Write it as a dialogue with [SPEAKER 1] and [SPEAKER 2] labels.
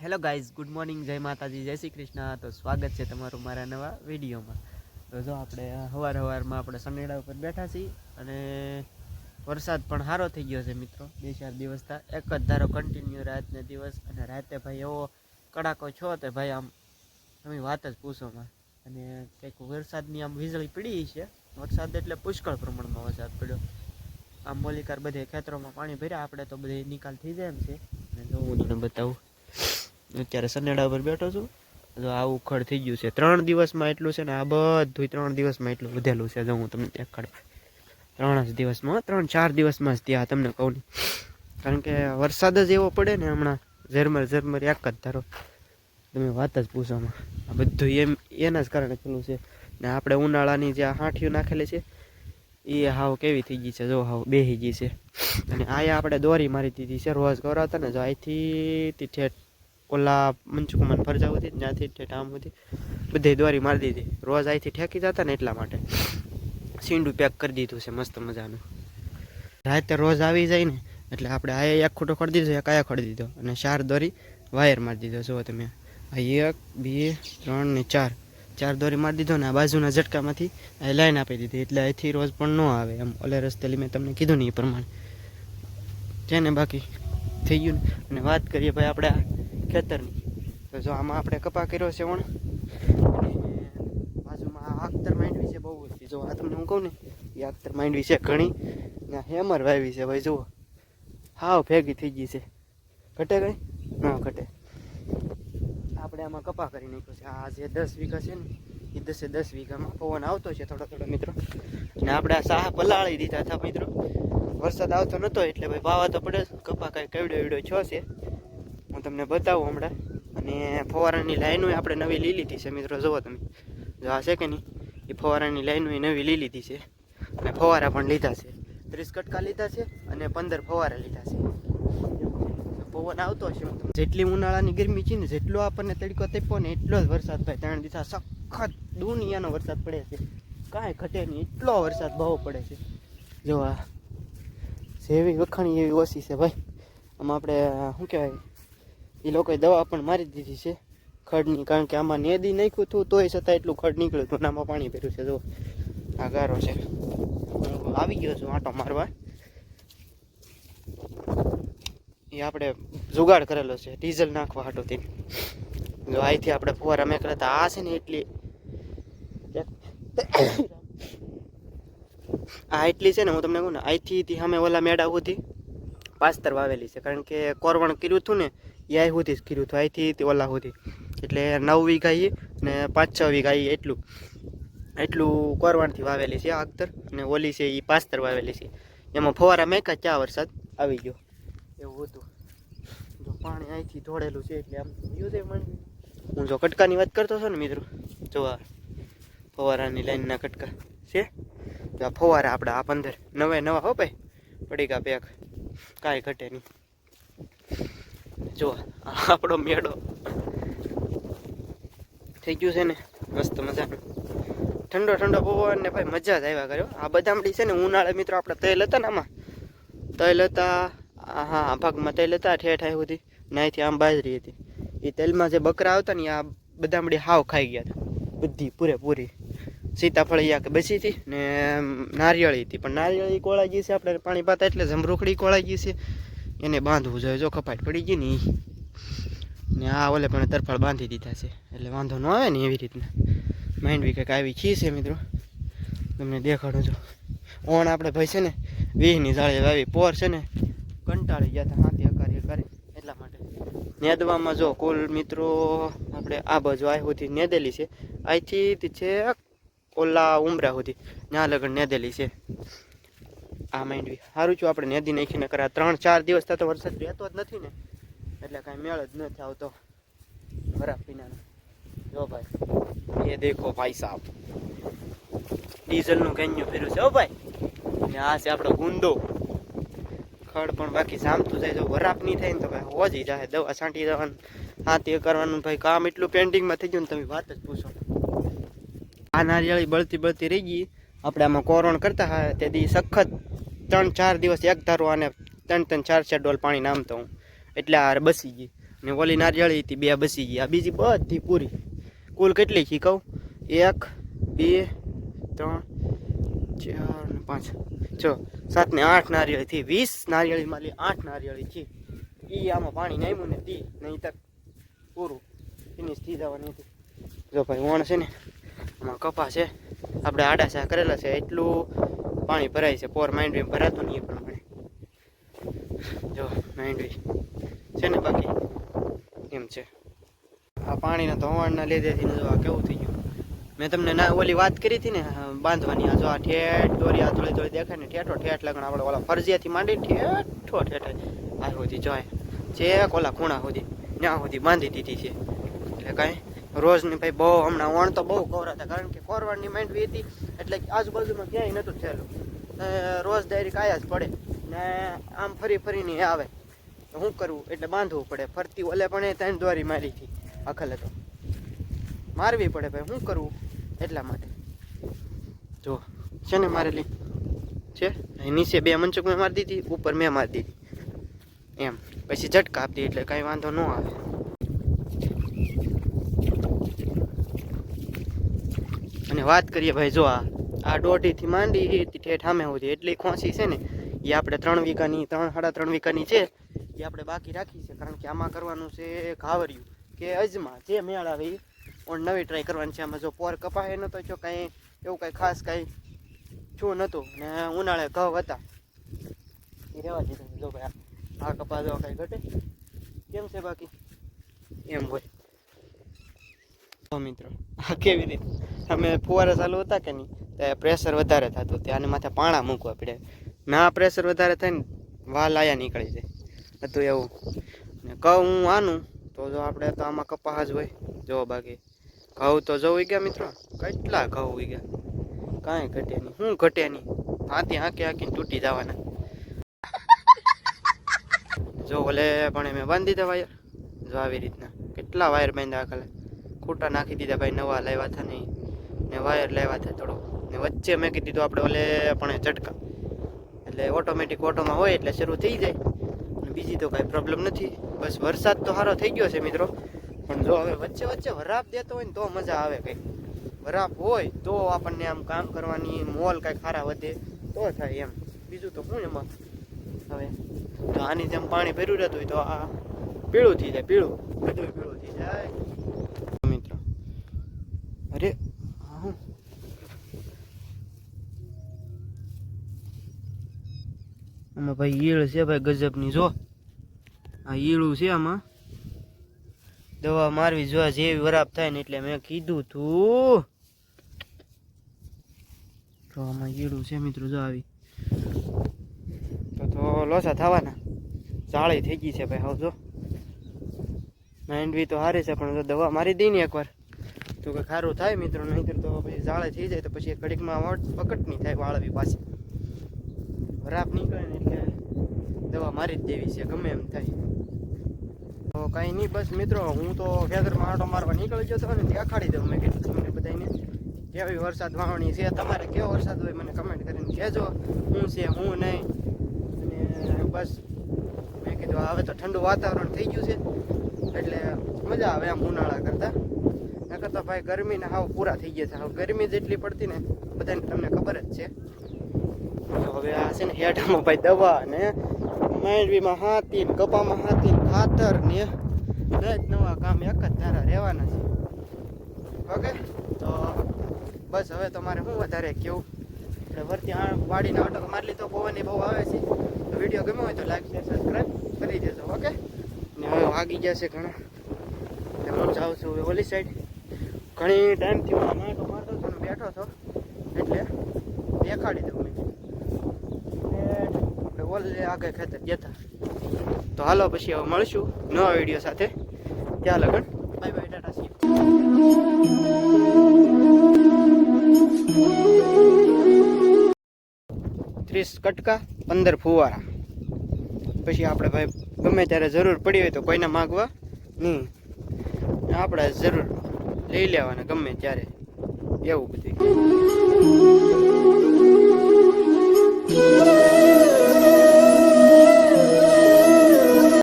[SPEAKER 1] Hello guys good morning જય માતાજી, જય શ્રી કૃષ્ણ. તો સ્વાગત છે તમારું મારા નવા વિડીયોમાં. તો જો આપણે સવાર સવારમાં આપણે સનેડા ઉપર બેઠા છીએ અને વરસાદ પણ સારો થઈ ગયો છે મિત્રો. બે ચાર દિવસથી એક જ ધારો કન્ટિન્યુ રાતને દિવસ અને રાતે ભાઈ એવો કડાકો છો તો ભાઈ આમ તમે વાત જ પૂછોમાં અને કંઈક વરસાદની આમ વીજળી પડી છે. વરસાદ એટલે પુષ્કળ પ્રમાણમાં વરસાદ પડ્યો. આમ મોલિકાર બધે ખેતરોમાં પાણી ભર્યા. આપણે તો બધે નિકાલ થઈ જાય એમ છે. અને જો તમને બતાવું. અત્યારે સનેડા ઉપર બેઠો છું. જો આ ઉખડ થઈ ગયું છે. ત્રણ દિવસમાં એટલું છે ને આ બધું ત્રણ દિવસમાં એટલું વધેલું છે. જો હું તમને દેખાડ ત્રણ જ દિવસમાં ત્રણ, ચાર દિવસમાં જ ત્યાં તમને કહું નહીં કારણ કે વરસાદ જ એવો પડે ને હમણાં. ઝરમર ઝરમર એક જ ધારો તમે વાત જ પૂછોમાં આ બધું એમ, એના જ કારણે પેલું છે. ને આપણે ઉનાળાની જે હાંઠીઓ નાખેલી છે, એ હાવ કેવી થઈ ગઈ છે. જો હાવ બેહી ગઈ છે. અને આયા આપણે દોરી મારી દીધી છે. રોજ કરાવતા ને, જો અહીંથી તે ઠેઠ ઓલા મંચુકુમાન ફરજા હતી ત્યાંથી ઠેઠ આમ હતી બધે દોરી મારી દીધી. રોજ અહીંથી ઠેકી જતા ને એટલા માટે. સીંડું પેક કરી દીધું છે, મસ્ત મજાનું. રાતે રોજ આવી જાય ને એટલે આપણે આ એક ખૂટો ખડી દીધો, એક આયા ખડી દીધો. અને ચાર દોરી વાયર મારી દીધો, જુઓ તમે. આ એક, બે, ત્રણ ને ચાર. ચાર દોરી મારી દીધો ને આ બાજુના ઝટકામાંથી આ લાઈન આપી દીધી. એટલે અહીંથી રોજ પણ ન આવે એમ. ઓલે રસ્તે મેં તમને કીધું ને એ પ્રમાણે. છે ને બાકી? થઈ ગયું ને? અને વાત કરીએ ભાઈ આપણે ખેતરની તો જો આમાં આપણે કપા કર્યો છે વણ બાજુમાં આ આખતર માંડવી છે બહુ ઓછી. જો આ તમને હું કહું ને, એ આખતર માંડવી છે ઘણી. ને હેમર વાવી છે ભાઈ, જુઓ. હાવ ભેગી થઈ ગઈ છે. ઘટે કઈ? ના ઘટે. આપણે આમાં કપા કરી નાખ્યો છે. આ જે દસ વીઘા છે ને, એ દસે દસ વીઘામાં પવન આવતો છે થોડો થોડો, મિત્રો. ને આપણે આ સાહ પલાળી દીધા હતા, મિત્રો. વરસાદ આવતો નહોતો એટલે ભાઈ વાવા તો પડે. કપા કાંઈ કેવડો એવડો છો છે. હું તમને બતાવું હમણાં. અને ફવારાની લાઈનો આપણે નવી લઈ લીધી છે મિત્રો, જુઓ તમે. જો છે કે નહીં? એ ફવારાની લાઈનો નવી લઈ લીધી છે. અને ફવારા પણ લીધા છે. ત્રીસ કટકા લીધા છે અને પંદર ફવારા લીધા છે. પવન આવતો હશે જેટલી ઉનાળાની ગરમી છે ને, જેટલો આપણને તડકો તપ્યો ને, એટલો જ વરસાદ ભાઈ ત્રણ દિવસ સખત દુનિયાનો વરસાદ પડે છે. કાંઈ ઘટે નહીં, એટલો વરસાદ બહુ પડે છે. જો આ જેવી વખાણી એવી ઓછી છે ભાઈ. આમાં આપણે, શું કહેવાય? એ લોકોએ દવા પણ મારી દીધી છે ખડની, કારણ કે આમાં નેદી નાખ્યું હતું, તોય છતાં એટલું ખડ નીકળ્યું હતું આમાં પાણી ભર્યું છે. જો, આ ગારો છે. આવી ગયો છું આંટો મારવા. એ આપણે જુગાડ કરેલો છે, ડીઝલ નાખવા હાટોથી. જો અહીંથી આપણે ફુવારા મેકલા હતા. આ છે ને એટલી આ એટલી છે ને, હું તમને કહું ને અહીંથી સામે ઓલા મેળા સુધી પાસ્તર વાવેલી છે. કારણ કે કોરવણ કર્યું હતું ને અહીં સુધી જ કર્યું હતું અહીંથી ઓલા સુધી એટલે નવ વીઘા એ ને પાંચ છ વીઘા એ એટલું. એટલું કોરવાણથી વાવેલી છે આ અને ઓલી છે એ પાસ્તર વાવેલી છે. એમાં ફવારા મેકા ચા વરસાદ આવી ગયો? એવું હતું. જો પાણી અહીંથી ધોળેલું છે એટલે આમ યુઝે છે હું જો કટકાની વાત કરતો છો ને મિત્રો, જો આ ફવારાની લાઈનના કટકા છે. તો આ ફવારા આપણા આ પંદર, નવે નવા હો ભાઈ, પડી ગયા પેક. કાંઈ ઘટે નહીં. જો, આપણો મેળો થઈ ગયું છે ને, મસ્ત મજાનું. ઠંડો ઠંડો પવન ને ભાઈ મજા જ આવ્યા કર્યો આ બદામડી છે ને, ઉનાળે મિત્રો આપણે તેલ હતા ને આમાં. તૈલ હતા હા, આ ભાગમાં તૈલ હતા ઠેઠ આવ્યું હતી ને અહીંથી આમ બાજરી હતી. એ તેલમાં જે બકરા આવતા ને આ બદામડી હાવ ખાઈ ગયા હતા. બધી પૂરેપૂરી. સીતાફળ યા કે બસી હતી ને, નારિયેળી હતી. પણ નારિયેળી કોળાઈ ગઈ છે, આપણે પાણી પાતા એટલે જમરૂખડી કોળાઈ ગઈ છે. એને બાંધવું જોઈએ. જો કપાટ પડી ગઈ ને. ને આ ઓલે પણ તરફાળ બાંધી દીધા છે. એટલે વાંધો ન આવે ને એવી રીતના. માઇન્ડ બી કંઈક આવી ખી છે મિત્રો. તમને દેખાડું છું. ઓણ આપણે ભાઈ છે ને, વીહની જાળી વાવી પોર છે ને, કંટાળી ગયા હતા હાથી અકારી અકારી એટલા માટે. નેદવામાં જો કુલ મિત્રો, આપણે આ બાજુ આ સુધી નેદેલી છે. અહીંથી છે ઓલા ઉમરા સુધી. ત્યાં લગન નેદેલી છે. આ માંડવી. સારું છું આપણે નદી નાખીને કરા ત્રણ ચાર દિવસ થતો વરસાદ રહેતો જ નથી ને. એટલે કાંઈ મેળ જ નથી આવતો બરાબર પીનાનો જો ભાઈ. એ દેખો ભાઈ સાહેબ ડીઝલનું કેન્યું ફેર્યું છે, હો ભાઈ. અને આ છે આપણો ગુંદો. ખડ પણ બાકી સામતું જાય તો વરાપ નહીં થાય ને તો ભાઈ હોજી જાય દવા છાંટી દેવાનું. હા, તે કરવાનું ભાઈ. કામ એટલું પેન્ટિંગમાં થઈ ગયું ને તમે વાત જ પૂછો. આ નારિયેળી બળતી બળતી રહી ગઈ. આપણે આમાં કોરણ કરતા હા તેથી સખત ત્રણ ચાર દિવસ એક ધારો અને ત્રણ ત્રણ ચાર ચાર ડોલ પાણી નામતો હું. એટલે આ બસી ગઈ. ને ઓલી નારિયેળી હતી, બે બસી ગઈ. આ બીજી બધી પૂરી. કુલ કેટલી છે કહું? એક, બે, ત્રણ, ચાર ને પાંચ. છ સાત ને આઠ નારિયેળી વીસ નારિયેળી માલી આઠ નારિયેળી છે એ આમાં પાણી નાખ્યું ને તી નહીં તક પૂરું. ફિનિશ થઈ જવાની હતી. જો ભાઈ વણ છે ને, આમાં કપા છે. આપણે આડાસા કરેલા છે. એટલું પાણી ભરાય છે પોર માંડવી ભરાતું નહીં એ પ્રમાણે. જો માંડવી છે ને બાકી? એમ છે. આ પાણીના ધોવાણના લીધેથી જો આ કેવું થઈ ગયું. મેં તમને ના, ઓલી વાત કરી હતી ને બાંધવાની. આ જો આ ઠેઠ દોરી, આ થોડી થોડી દેખાય ને, ઠેઠો ઠેઠ લગણ આપણે ઓલા ફરજિયાથી માંડી ઠેઠો ઠેઠ આ સુધી જોય જે ઓલા ખૂણા સુધી, ત્યાં સુધી બાંધી દીધી છે. એટલે કાંઈ રોજની ભાઈ બહુ હમણાં વણ તો બહુ કોવરાતા કારણ કે કોરવાડની માંડવી હતી, એટલે આજુબાજુમાં ક્યાંય નહોતું થયેલું. રોજ ડાયરી આયા જ પડે ને આમ ફરી ફરીને આવે. તો શું કરવું એટલે બાંધવું પડે, ફરતી ઓલે પણ એ ત્રણ દોરી મારી હતી, અખલે તો. મારવી પડે ભાઈ શું કરવું એટલા માટે? જો છે ને મારેલી છે? નીચે બે મંચક મેં મારી દીધી, ઉપર મેં મારી દીધી. એમ. પછી ઝટકા આપતી એટલે કાંઈ વાંધો ન આવે. અને વાત કરીએ ભાઈ, જો આ આ દોઢીથી માંડી ઠેઠ સામે સુધી. એટલી ખોંસી છે ને એ આપણે ત્રણ વીઘાની, ત્રણ, સાડા ત્રણ વીઘાની છે એ આપણે બાકી રાખી છે, કારણ કે આમાં કરવાનું છે ઘાવરિયું, કે અજમા, જે મેળ આવે પણ નવી ટ્રાય કરવાની છે. આમાં જો પોર કપાય નતો જો કાંઈ, એવું કાંઈ ખાસ કાંઈ છું નહોતું ને ઉનાળે ઘઉં હતા. એ રહેવા દીધું. જો ભાઈ, આ- કપા જો કાંઈ ઘટે. કેમ છે બાકી? એમ હોય. મિત્રો કેવી રીતે? અમે ફુવારા ચાલુ હતા કે નહીં? તો પ્રેશર વધારે થતું ત્યાં માથે પાણા મૂકવા પડે. ના પ્રેશર વધારે થાય ને વાલ આયા નીકળી જાય. હતું એવું. ને કહું હું આનું, તો જો આપણે તો આમાં કપાસ જ હોય, જો બાકી. ઘઉં તો જવું ગયા મિત્રો, કેટલા ઘઉં ઉઈ ગયા? કાંઈ ઘટે નહીં. શું ઘટે નહીં? હાથી હાંકી હાંકીને તૂટી જવાના. જો ભલે પણ મેં બાંધી વાયર જો આવી રીતના. કેટલા વાયર બાંધ્યા ખાલે ખૂટા નાખી દીધા ભાઈ, નવા લાવ્યા હતા નહીં. ને વાયર લાવ્યા હતા થોડો. ને વચ્ચે મેં કીધું તો આપણે ઓલે પણ ઝટકા. એટલે ઓટોમેટિક ઓટોમાં હોય એટલે શરૂ થઈ જાય. અને બીજી તો કાંઈ પ્રોબ્લેમ નથી. બસ વરસાદ તો સારો થઈ ગયો છે મિત્રો. પણ જો હવે વચ્ચે વચ્ચે વરાપ દેતો હોય ને તો મજા આવે કંઈક વરાપ હોય તો આપણને આમ કામ કરવાની મોલ કાંઈક ખારા વધે. તો થાય એમ. બીજું તો શું એમાં? હવે તો આની જેમ પાણી ભર્યું રહેતું હોય તો આ પીળું થઈ જાય, પીળું. બધું પીળું થઈ જાય. અરે, હું. આમાં ભાઈ ઈળ છે ભાઈ ગજબની, જો. આ ઈળું છે આમાં. દવા મારવી જોવા જેવી વરાપ થાય ને એટલે મેં કીધું તું. તો આમાં ઈળું છે મિત્રો, જો આવી. તો તો લોસા થવાના. જાળી થઈ ગઈ છે ભાઈ, હાવ જો. માંડવી તો સારી છે, પણ જો દવા મારી દઈ ને એકવાર. તો કે ખારું થાય મિત્રો, નહીંતર તો પછી જાળે થઈ જાય તો પછી કડીકમાં વટ પકટ નહીં થાય વાળવી પાછી. વરાપ નીકળે ને એટલે દવા મારી જ દેવી છે, ગમે એમ થાય. તો કાંઈ નહીં, બસ મિત્રો, હું તો ખેતરમાં આંટો મારવા નીકળી ગયો હતો ને દેખાડી દઉં મેં કીધું તમને બધાને કેવી વરસાદ વાવણી છે, તમારે કેવો વરસાદ હોય મને કમેન્ટ કરીને કહેજો. હું છે, હું નહીં. અને બસ મેં કીધું, હવે તો ઠંડુ વાતાવરણ થઈ ગયું છે. એટલે મજા આવે આમ ઉનાળા કરતાં. નકર તો ભાઈ ગરમીને હાવ પૂરા થઈ ગયા છે. હવે ગરમી જેટલી પડતી ને બધાને તમને ખબર જ છે. તો હવે આ છે ને હેઠામાં ભાઈ દવા ને માંડવીમાં હાથી ને કપામાં હાથી ખાતર ને દરેક નવા કામ એક જ ધારા રહેવાના છે. ઓકે? તો બસ હવે તમારે શું વધારે કેવું? એટલે વરતી વાડીને અટક મારી લીધો, પવનની બહુ આવે છે. તો વીડિયો ગમ્યો હોય તો લાઈક, શેર, સબસ્ક્રાઈબ કરી દેજો, ઓકે? ને હવે વાગી ગયા છે ઘણા. હું જાઉં છું ઓલી સાઈડ ઘણી ટાઈમથી હું આમ આંટો મારતો હતો બેઠો હતો એટલે દેખાડી દઉં મેં આપણે ઓલે આગળ ખેતર જતા તો. હાલો પછી હવે મળશું નવા વીડિયો સાથે. ત્યાં લગન. બાય બાય ટાટા સી. ત્રીસ કટકા, પંદર ફુવારા. પછી આપણે ભાઈ ગમે ત્યારે જરૂર પડી હોય તો કોઈને માગવા નહીં. આપણે જરૂર. લઈ લેવાના ગમે ત્યારે. એવું બધું